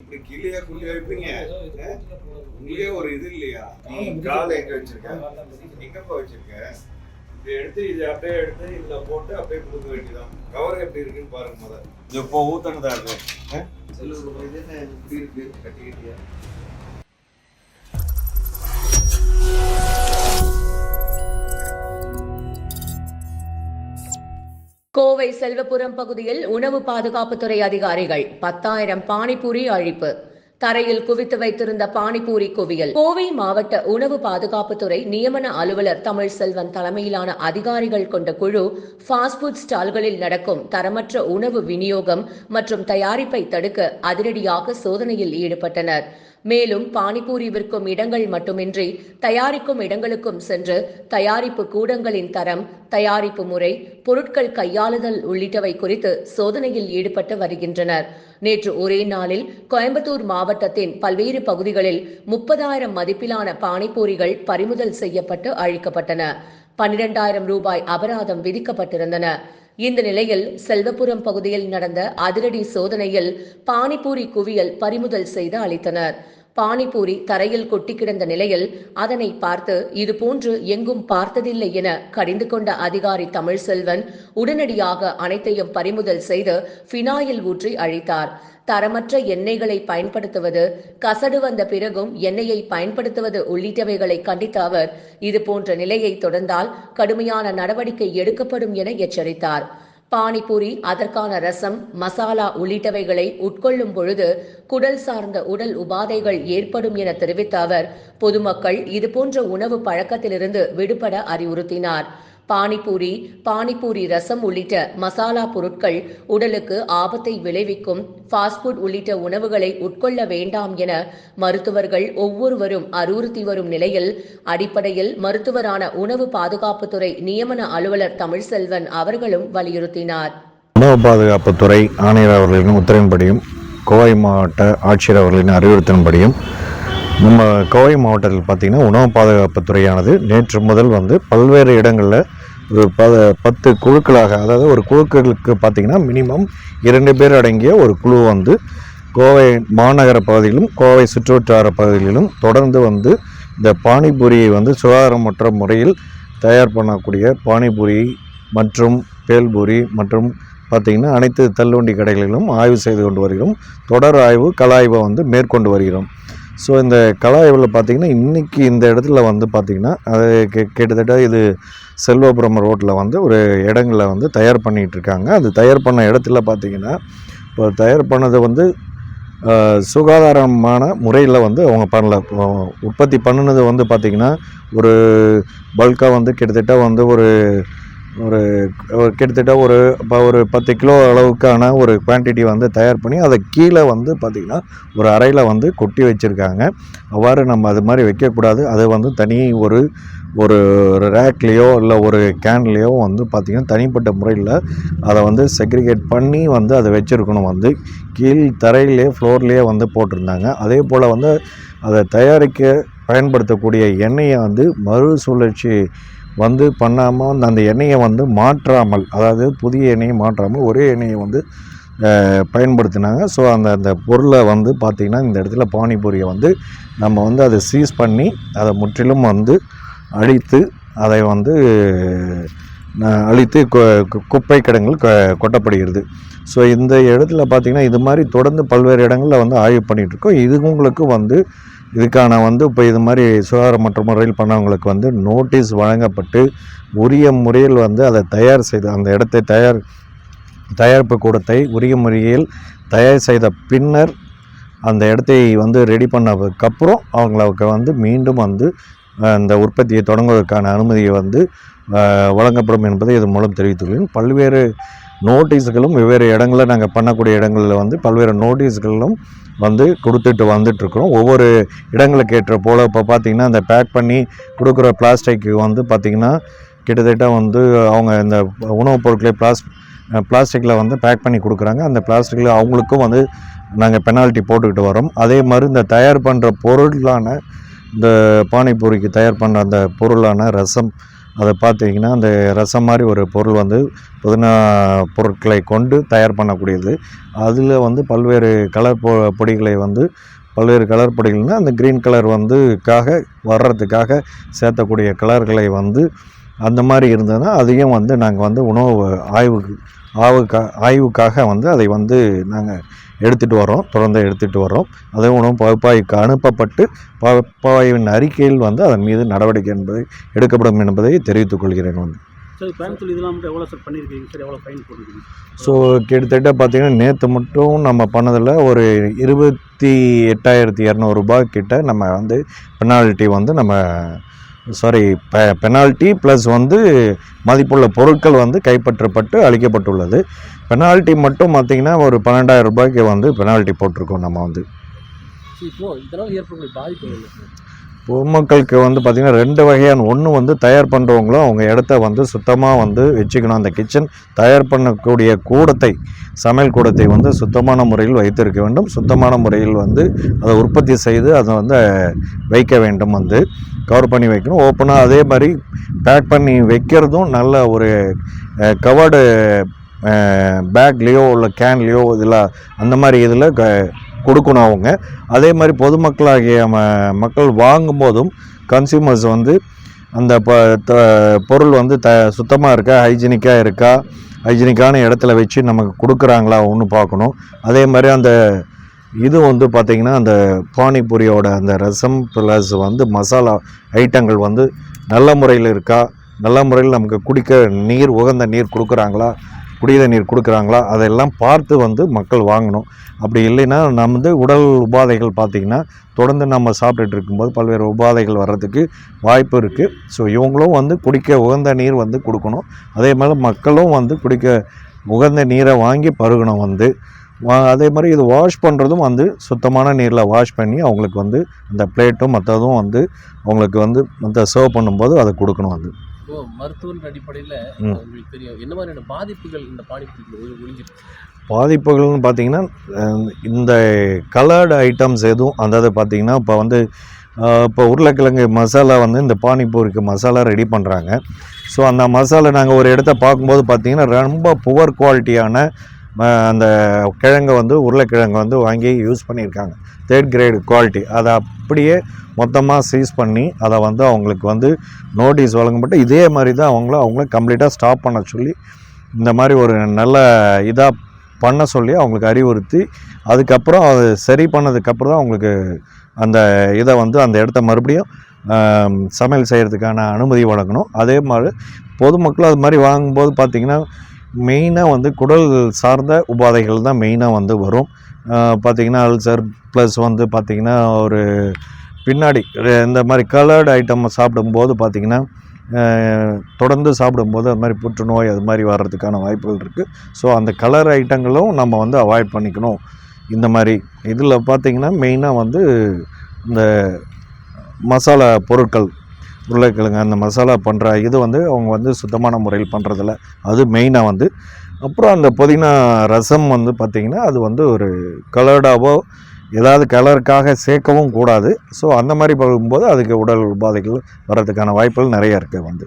இப்படி கிளியா குள்ளி வைப்பீங்க? உங்களே ஒரு இது இல்லையா? நீ காலை எங்க வச்சிருக்க? எங்கப்பா வச்சிருக்க? இதை எடுத்து இதை அப்படியே எடுத்து இதுல போட்டு அப்படியே கொடுக்க வேண்டியதான் கவர் எப்படி இருக்குன்னு பாருங்க முதல்ல. இது இப்போ ஊத்தனதா இருக்கு இது என்ன இப்படி இருக்கு? கட்டிக்கிட்டியா? கோவை செல்வபுரம் பகுதியில் உணவு பாதுகாப்புத்துறை அதிகாரிகள் பத்தாயிரம் பானிபூரி அழிப்பு. தரையில் குவித்து வைத்திருந்த பானிபூரி குவியல். கோவை மாவட்ட உணவு பாதுகாப்புத்துறை நியமன அலுவலர் தமிழ் செல்வன் தலைமையிலான அதிகாரிகள் கொண்ட குழு ஃபாஸ்ட்ஃபுட் ஸ்டால்களில் நடக்கும் தரமற்ற உணவு விநியோகம் மற்றும் தயாரிப்பை தடுக்க அதிரடியாக சோதனையில் ஈடுபட்டனர். மேலும் பானிபூரி விற்கும் இடங்கள் மட்டுமின்றி தயாரிக்கும் இடங்களுக்கும் சென்று தயாரிப்பு கூடங்களின் தரம் தயாரிப்பு முறை பொருட்கள் கையாளுதல் உள்ளிட்டவை குறித்து சோதனையில் ஈடுபட்டு வருகின்றனர். நேற்று ஒரே நாளில் கோயம்புத்தூர் மாவட்டத்தின் பல்வேறு பகுதிகளில் முப்பதாயிரம் மதிப்பிலான பானிபூரிகள் பறிமுதல் செய்யப்பட்டு அழிக்கப்பட்டன. பன்னிரண்டாயிரம் ரூபாய் அபராதம் விதிக்கப்பட்டிருந்தன. இந்த நிலையில் செல்வபுரம் பகுதியில் நடந்த அதிரடி சோதனையில் பானிபூரி குவியல் பறிமுதல் செய்து அளித்தனர். பானிபூரி தரையில் கொட்டி கிடந்த நிலையில் அதனை பார்த்து இதுபோன்று எங்கும் பார்த்ததில்லை என கடிந்து கொண்ட அதிகாரி தமிழ்செல்வன் உடனடியாக அனைத்தையும் பறிமுதல் செய்து ஃபினாயில் ஊற்றி அழித்தார். தரமற்ற எண்ணெய்களை பயன்படுத்துவது கசடு வந்த பிறகும் எண்ணெயை பயன்படுத்துவது உள்ளிட்டவைகளை கண்டித்த அவர் இதுபோன்ற நிலையை தொடர்ந்தால் கடுமையான நடவடிக்கை எடுக்கப்படும் என எச்சரித்தார். பானிபூரி அதற்கான ரசம் மசாலா உள்ளிட்டவைகளை உட்கொள்ளும் பொழுது குடல் சார்ந்த உடல் உபாதைகள் ஏற்படும் என தெரிவித்த அவர் பொதுமக்கள் இதுபோன்ற உணவு பழக்கத்திலிருந்து விடுபட அறிவுறுத்தினார். பானிபூரி பானிபூரி ரசம் உள்ளிட்ட மசாலா பொருட்கள் உடலுக்கு ஆபத்தை விளைவிக்கும். ஃபாஸ்ட் ஃபுட் உள்ளிட்ட உணவுகளை உட்கொள்ள வேண்டாம் என மருத்துவர்கள் ஒவ்வொருவரும் அறிவுறுத்தி வரும் நிலையில் அடிப்படையில் மருத்துவரான உணவு பாதுகாப்புத்துறை நியமன அலுவலர் தமிழ்செல்வன் அவர்களும் வலியுறுத்தினார். உணவு பாதுகாப்புத்துறை ஆணையர் அவர்களின் உத்தரவின்படியும் கோவை மாவட்ட ஆட்சியர் அவர்களின் அறிவுறுத்தின்படியும் நம்ம கோவை மாவட்டத்தில் பார்த்திங்கன்னா உணவு பாதுகாப்புத்துறையானது நேற்று முதல் வந்து பல்வேறு இடங்களில் ப பத்து குழுக்களாக அதாவது ஒரு குழுக்களுக்கு பார்த்திங்கன்னா மினிமம் இரண்டு பேர் அடங்கிய ஒரு குழு வந்து கோவை மாநகர பகுதியிலும் கோவை சுற்றுவட்டார பகுதிகளிலும் தொடர்ந்து வந்து இந்த பானிபூரியை வந்து சுகாதாரமற்ற முறையில் தயார் பண்ணக்கூடிய பானிபூரி மற்றும் பேல்பூரி மற்றும் பார்த்திங்கன்னா அனைத்து தள்ளுவண்டி கடைகளிலும் ஆய்வு செய்து கொண்டு வருகிறோம். தொடர் ஆய்வு கலாய்வை வந்து மேற்கொண்டு வருகிறோம். ஸோ இந்த கலாயவில் பார்த்திங்கன்னா இன்றைக்கி இந்த இடத்துல வந்து பார்த்திங்கன்னா அது கி- கிட்டத்தட்ட இது செல்வபுரம் ரோட்டில் வந்து ஒரு இடங்களில் வந்து தயார் பண்ணிகிட்ருக்காங்க அது தயார் பண்ண இடத்துல பார்த்திங்கன்னா இப்போ தயார் பண்ணது வந்து சுகாதாரமான முறையில் வந்து அவங்க பண்ணல. உற்பத்தி பண்ணினது வந்து பார்த்திங்கன்னா ஒரு பல்காக வந்து கிட்டத்தட்ட வந்து ஒரு ஒரு கிட்டத்தட்ட ஒரு இப்போ ஒரு பத்து கிலோ அளவுக்கான ஒரு குவான்டிட்டி வந்து தயார் பண்ணி அதை கீழே வந்து பார்த்திங்கன்னா ஒரு அறையில் வந்து கொட்டி வச்சுருக்காங்க. அவ்வாறு நம்ம அது மாதிரி வைக்கக்கூடாது. அதை வந்து தனி ஒரு ஒரு ரேக்லேயோ இல்லை ஒரு கேன்லேயோ வந்து பார்த்திங்கன்னா தனிப்பட்ட முறையில் அதை வந்து செக்ரிகேட் பண்ணி வந்து அதை வச்சுருக்கணும். வந்து கீழ் தரையிலே ஃப்ளோர்லேயே வந்து போட்டிருந்தாங்க. அதே போல் வந்து அதை தயாரிக்க பயன்படுத்தக்கூடிய எண்ணெயை வந்து மறுசுழற்சி வந்து பண்ணாமல் அந்த- அந்த எண்ணெயை வந்து மாற்றாமல் அதாவது புதிய எண்ணெயை மாற்றாமல் ஒரே எண்ணெயை வந்து பயன்படுத்தினாங்க. ஸோ அந்த அந்த பொருளை வந்து பார்த்திங்கன்னா இந்த இடத்துல பானிபூரியை வந்து நம்ம வந்து அதை சீஸ் பண்ணி அதை முற்றிலும் வந்து அழித்து அதை வந்து அழித்து குப்பை கிடங்கள் கொட்டப்படுகிறது. ஸோ இந்த இடத்துல பார்த்திங்கன்னா இது மாதிரி தொடர்ந்து பல்வேறு இடங்களில் வந்து ஆய்வு பண்ணிகிட்ருக்கோம் இது உங்களுக்கு வந்து இதுக்கான வந்து இப்போ இது மாதிரி சுகாதாரமற்ற முறையில் பண்ணவங்களுக்கு வந்து நோட்டீஸ் வழங்கப்பட்டு உரிய முறையில் வந்து அதை தயார் செய்து அந்த இடத்தை தயார் தயாரிப்பு கூடத்தை உரிய முறையில் தயார் செய்த பின்னர் அந்த இடத்தை வந்து ரெடி பண்ணதுக்கப்புறம் அவங்களுக்கு வந்து மீண்டும் வந்து அந்த உற்பத்தியை தொடங்குவதற்கான அனுமதியை வந்து வழங்கப்படும் என்பதை இது மூலம் தெரிவித்துள்ளேன். பல்வேறு நோட்டீஸ்களும் வெவ்வேறு இடங்களில் நாங்கள் பண்ணக்கூடிய இடங்களில் வந்து பல்வேறு நோட்டீஸ்களும் வந்து கொடுத்துட்டு வந்துட்டுருக்குறோம். ஒவ்வொரு இடங்களுக்கு ஏற்ற போல் இப்போ பார்த்திங்கன்னா அந்த பேக் பண்ணி கொடுக்குற பிளாஸ்டிக் வந்து பார்த்திங்கன்னா கிட்டத்தட்ட வந்து அவங்க இந்த உணவுப் பொருட்களை பிளாஸ் பிளாஸ்டிக்கில் வந்து பேக் பண்ணி கொடுக்குறாங்க. அந்த பிளாஸ்டிக்கில் அவங்களுக்கும் வந்து நாங்கள் பெனால்ட்டி போட்டுக்கிட்டு வரோம் அதே மாதிரி இந்த தயார் பண்ணுற பொருளான இந்த பானிபூரிக்கு தயார் பண்ணுற அந்த பொருளான ரசம் அதை பார்த்தீங்கன்னா அந்த ரசம் மாதிரி ஒரு பொருள் வந்து புதினா பொருட்களை கொண்டு தயார் பண்ணக்கூடியது. அதில் வந்து பல்வேறு கலர் பொ பொடிகளை வந்து பல்வேறு கலர் பொடிகள்னால் அந்த க்ரீன் கலர் வந்துக்காக வர்றதுக்காக சேர்த்தக்கூடிய கலர்களை வந்து அந்த மாதிரி இருந்ததுன்னா அதையும் வந்து நாங்கள் வந்து உணவு ஆய்வுக்கு ஆய்வுக்கா ஆய்வுக்காக வந்து அதை வந்து நாங்கள் எடுத்துகிட்டு வரோம் தொடர்ந்து எடுத்துகிட்டு வரோம் அதை உணவு பகுப்பாய்வுக்கு அனுப்பப்பட்டு பகுப்பாய்வின் அறிக்கையில் வந்து அதன் மீது நடவடிக்கை என்பதை எடுக்கப்படும் என்பதை தெரிவித்துக் கொள்கிறேன் வந்து ஸோ கிட்டத்தட்ட பார்த்தீங்கன்னா நேற்று மட்டும் நம்ம பண்ணதில் ஒரு இருபத்தி எட்டாயிரத்தி இரநூறுபா கிட்ட நம்ம வந்து பெனால்ட்டி வந்து நம்ம சாரி பெ பெனால்ட்டி ப்ளஸ் வந்து மதிப்புள்ள பொருட்கள் வந்து கைப்பற்றப்பட்டு அளிக்கப்பட்டுள்ளது. பெனால்ட்டி மட்டும் பார்த்தீங்கன்னா ஒரு பன்னெண்டாயிரம் ரூபாய்க்கு வந்து பெனால்ட்டி போட்டிருக்கோம் நம்ம வந்து. இதனால் ஏற்படக்கூடிய பாதிப்பு பொதுமக்களுக்கு வந்து பார்த்திங்கன்னா ரெண்டு வகையான. ஒன்று வந்து தயார் பண்ணுறவங்களும் அவங்க இடத்த வந்து சுத்தமாக வந்து வச்சுக்கணும். அந்த கிச்சன் தயார் பண்ணக்கூடிய கூடத்தை சமையல் கூடத்தை வந்து சுத்தமான முறையில் வைத்திருக்க வேண்டும். சுத்தமான முறையில் வந்து அதை உற்பத்தி செய்து அதை வந்து வைக்க வேண்டும் வந்து கவர் பண்ணி வைக்கணும். ஓப்பனாக அதே மாதிரி பேக் பண்ணி வைக்கிறதும் நல்ல ஒரு கவர்டு பேக்லேயோ இல்லை கேன்லேயோ இதில் அந்த மாதிரி இதில் க கொடுக்கணும் அவங்க. அதே மாதிரி பொதுமக்களாகிய மக்கள் வாங்கும்போதும் கன்சியூமர்ஸ் வந்து அந்த ப த- பொருள் வந்து த சுத்தமாக இருக்கா ஹைஜீனிக்காக இருக்கா ஹைஜீனிக்கான இடத்துல வச்சு நமக்கு கொடுக்குறாங்களா ஒன்று பார்க்கணும். அதே மாதிரி அந்த இது வந்து பார்த்திங்கன்னா அந்த பானிபூரியோட அந்த ரசம் ப்ளஸ் வந்து மசாலா ஐட்டங்கள் வந்து நல்ல முறையில் இருக்கா நல்ல முறையில் நமக்கு குடிக்க நீர் உகந்த நீர் கொடுக்குறாங்களா குடித நீர் கொடுக்குறாங்களா? அதெல்லாம் பார்த்து வந்து மக்கள் வாங்கணும். அப்படி இல்லைன்னா நம்ம வந்து உடல் உபாதைகள் பார்த்திங்கன்னா தொடர்ந்து நம்ம சாப்பிட்டுட்டு இருக்கும்போது பல்வேறு உபாதைகள் வர்றதுக்கு வாய்ப்பு இருக்குது ஸோ இவங்களும் வந்து குடிக்க உகந்த நீர் வந்து கொடுக்கணும். அதே மாதிரி மக்களும் வந்து குடிக்க உகந்த நீரை வாங்கி பருகணும் வந்து. வா- அதே மாதிரி இது வாஷ் பண்ணுறதும் வந்து சுத்தமான நீரில் வாஷ் பண்ணி அவங்களுக்கு வந்து அந்த பிளேட்டும் மற்றதும் வந்து அவங்களுக்கு வந்து மற்ற சர்வ் பண்ணும்போது அதை கொடுக்கணும் அது இப்போ மருத்துவ அடிப்படையில். உங்களுக்கு தெரியும். என்ன மாதிரியான பாதிப்புகள் இந்த பானிபூரியில் ஒளி ஒளிஞ்சிருக்கு? பாதிப்புகள்னு பார்த்தீங்கன்னா இந்த கலர்டு ஐட்டம்ஸ் எதுவும் அதாவது பார்த்தீங்கன்னா இப்போ வந்து இப்போ உருளைக்கிழங்கு மசாலா வந்து இந்த பானிபூரிக்கு மசாலா ரெடி பண்ணுறாங்க ஸோ அந்த மசாலா நாங்கள் ஒரு இடத்த பார்க்கும்போது பார்த்தீங்கன்னா ரொம்ப புவர் குவாலிட்டியான அந்த கிழங்கை வந்து உருளைக்கிழங்கு வந்து வாங்கி யூஸ் பண்ணியிருக்காங்க. தேர்ட் கிரேடு குவாலிட்டி அதை அப்படியே மொத்தமாக சீஸ் பண்ணி அதை வந்து அவங்களுக்கு வந்து நோட்டீஸ் வழங்கப்பட்டு இதே மாதிரி தான் அவங்கள அவங்கள கம்ப்ளீட்டாக ஸ்டாப் பண்ண சொல்லி இந்த மாதிரி ஒரு நல்ல இதாக பண்ண சொல்லி அவங்களுக்கு அறிவுறுத்தி அதுக்கப்புறம் அது சரி பண்ணதுக்கப்புறம் தான் அவங்களுக்கு அந்த இதை வந்து அந்த இடத்த மறுபடியும் சமையல் செய்கிறதுக்கான அனுமதி வழங்கணும். அதே மாதிரி பொதுமக்கள் அது மாதிரி வாங்கும்போது பார்த்திங்கன்னா மெயினாக வந்து குடல் சார்ந்த உபாதைகள் தான் மெயினாக வந்து வரும். பார்த்திங்கன்னா அல்சர் ப்ளஸ் வந்து பார்த்திங்கன்னா ஒரு பின்னாடி இந்த மாதிரி கலர்டு ஐட்டம் சாப்பிடும்போது பார்த்திங்கன்னா தொடர்ந்து சாப்பிடும்போது அது மாதிரி புற்றுநோய் அது மாதிரி வர்றதுக்கான வாய்ப்புகள் இருக்குது ஸோ அந்த கலர் ஐட்டங்களும் நம்ம வந்து அவாய்ட் பண்ணிக்கணும். இந்த மாதிரி இதில் பார்த்திங்கன்னா மெயினாக வந்து இந்த மசாலா பொருட்கள் உருளைக்கிழங்கு அந்த மசாலா பண்ணுற இது வந்து அவங்க வந்து சுத்தமான முறையில் பண்ணுறதில்ல அது மெயினாக வந்து அப்புறம் அந்த புதினா ரசம் வந்து பார்த்திங்கன்னா அது வந்து ஒரு கலர்டாவோ ஏதாவது கலருக்காக சேர்க்கவும் கூடாது. ஸோ அந்த மாதிரி போகும்போது அதுக்கு உடல் உபாதைகள் வர்றதுக்கான வாய்ப்புகள் நிறைய இருக்குது வந்து.